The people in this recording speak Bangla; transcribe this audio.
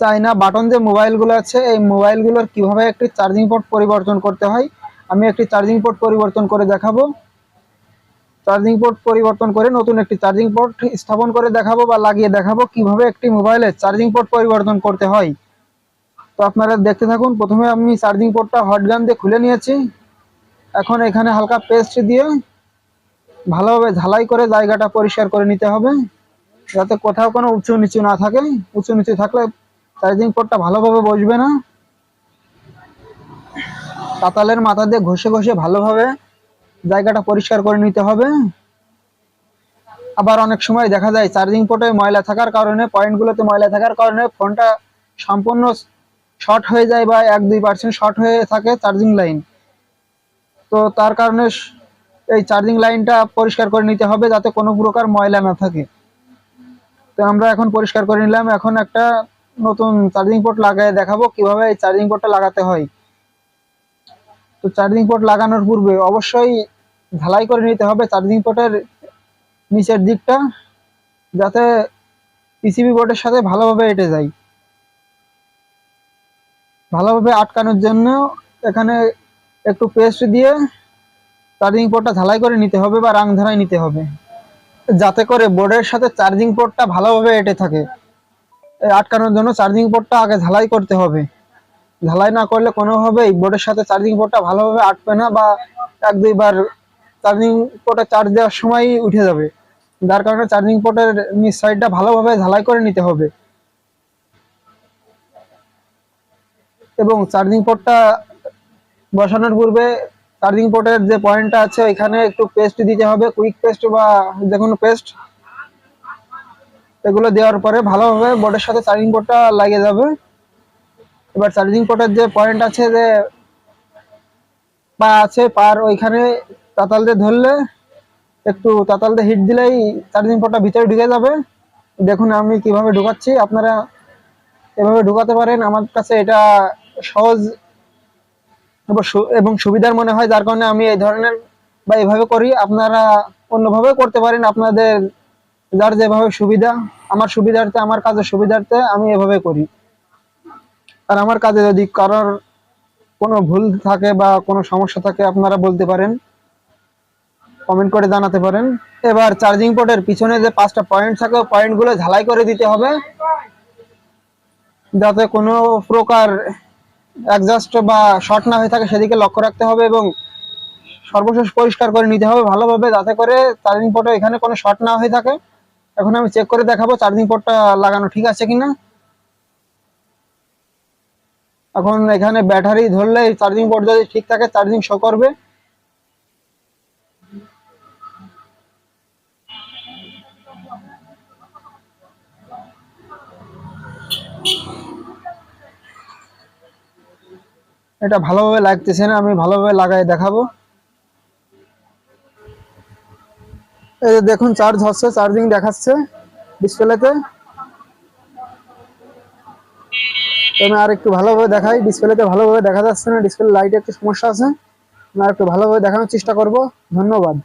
চাইনা বাটন যে মোবাইলগুলো আছে, এই মোবাইলগুলোর কীভাবে একটি চার্জিং পোর্ট পরিবর্তন করতে হয়, আমি একটি চার্জিং পোর্ট পরিবর্তন করে দেখাবো। চার্জিং পোর্ট পরিবর্তন করে নতুন একটি চার্জিং পোর্ট স্থাপন করে দেখাবো বা লাগিয়ে দেখাবো কীভাবে একটি মোবাইলে চার্জিং পোর্ট পরিবর্তন করতে হয়। তো আপনারা দেখতে থাকুন, প্রথমে আমি চার্জিং পোর্টটা হট গান দিয়ে খুলে নিয়েছি। এখন এখানে হালকা পেস্ট দিয়ে ভালোভাবে ঝালাই করে জায়গাটা পরিষ্কার করে নিতে হবে, যাতে কোথাও কোনো উঁচু নিচু না থাকে। উঁচু নিচু থাকলে চার্জিং পোর্টটা ভালোভাবে বসবে না। তাতালের মাথা দিয়ে ঘষে ঘষে ভালোভাবে জায়গাটা পরিষ্কার করে নিতে হবে। আবার অনেক সময় দেখা যায় চার্জিং পোর্টে ময়লা থাকার কারণে, পয়েন্টগুলোতে ময়লা থাকার কারণে ফোনটা সম্পূর্ণ শর্ট হয়ে যায় বা এক দুই পার্সেন্ট শর্ট হয়ে থাকে চার্জিং লাইন। তো তার কারণে এই চার্জিং লাইনটা পরিষ্কার করে নিতে হবে যাতে কোনো প্রকার ময়লা না থাকে। তো আমরা এখন পরিষ্কার করে নিলাম। এখন একটা নতুন চার্জিং পোর্ট লাগায় দেখাবো কীভাবে এই চার্জিং পোর্টটা লাগাতে হয়। তো চার্জিং পোর্ট লাগানোর পূর্বে অবশ্যই ঢালাই করে নিতে হবে চার্জিং পোর্টের নিচের দিকটা, যাতে পিসিবি বোর্ডের সাথে ভালোভাবে এঁটে যায়। ভালোভাবে আটকানোর জন্য এখানে একটু পেস্ট দিয়ে চার্জিং পোর্টটা ঝালাই করে নিতে হবে বা রাং ধারায় নিতে হবে। যাতে করে বোর্ডের সাথে চার্জিং পোর্টটা ভালোভাবে এঁটে থাকে। আটকানোর জন্য চার্জিং পোর্টটা আগে ঝালাই করতে হবে। ঝালাই না করলে কোনোভাবেই বোর্ডের সাথে চার্জিং পোর্টটা ভালোভাবে আটবে না বা এক দুইবার চার্জিং পোর্টে চার্জ দেওয়ার সময় উঠে যাবে। যার কারণে চার্জিং পোর্টের নিচ সাইডটা ভালোভাবে ঝালাই করে নিতে হবে। এবং চার্জিং পোর্টটা বসানোর পূর্বে চার্জিং পোর্টের যে পয়েন্টটা আছে ওইখানে একটু পেস্ট দিতে হবে। কুইক পেস্ট বা যে কোনো পেস্ট এগুলো দেওয়ার পরে ভালোভাবে বোর্ডের সাথে চার্জিং পোর্টটা লাগিয়ে যাবে। এবার চার্জিং পোর্টের যে পয়েন্ট আছে যে পা আছে, পার ওইখানে তাতাল দিয়ে ধরলে একটু তাতাল দিয়ে হিট দিলেই চার্জিং পোর্টটা ভিতরে ঢুকে যাবে। দেখুন আমি কীভাবে ঢুকাচ্ছি। আপনারা এভাবে ঢুকাতে পারেন। আমার কাছে এটা সহজ এবং সুবিধার মনে হয়। যার কারণে আমি এই ধরনের বা এইভাবে করি। আপনারা অন্যভাবে করতে পারেন। আপনাদের যার যেভাবে সুবিধা। আমার সুবিধার্থে, আমার কাজের সুবিধার্থে আমি এভাবে করি। আর আমার কাজে যদি কারোর কোনো ভুল থাকে বা কোনো সমস্যা থাকে, আপনারা বলতে পারেন কমেন্ট করে জানাতে পারেন। এবার চার্জিং পোর্টের পিছনে যে পাঁচটা পয়েন্ট থাকে পয়েন্টগুলো ঝালাই করে দিতে হবে। যাতে কোনো প্রকার অ্যাডজাস্ট বা শর্ট না হয়ে থাকে, সেদিকে লক্ষ্য রাখতে হবে এবং সর্বশেষ পরিষ্কার করে নিতে হবে ভালোভাবে, যাতে করে চার্জিং পোর্টে এখানে কোনো শর্ট না হয়ে থাকে। এখন আমি চেক করে দেখাবো চার্জিং পোর্টটা লাগানো ঠিক আছে কিনা। এখন এখানে ব্যাটারি ধরলে চার্জিং পোর্ট যদি ঠিক থাকে চার্জিং শো করবে। এটা ভালোভাবে লাগতেছে না, আমি ভালোভাবে লাগাই দেখাবো। দেখুন চার্জ হচ্ছে চার্জিং দেখাচ্ছে ডিসপ্লেতে আমি আর একটু ভালোভাবে দেখাই ডিসপ্লেতে ভালোভাবে দেখা যাচ্ছে না ডিসপ্লে লাইটে একটু সমস্যা আছে। আমি আর একটু ভালোভাবে দেখানোর চেষ্টা করব। ধন্যবাদ।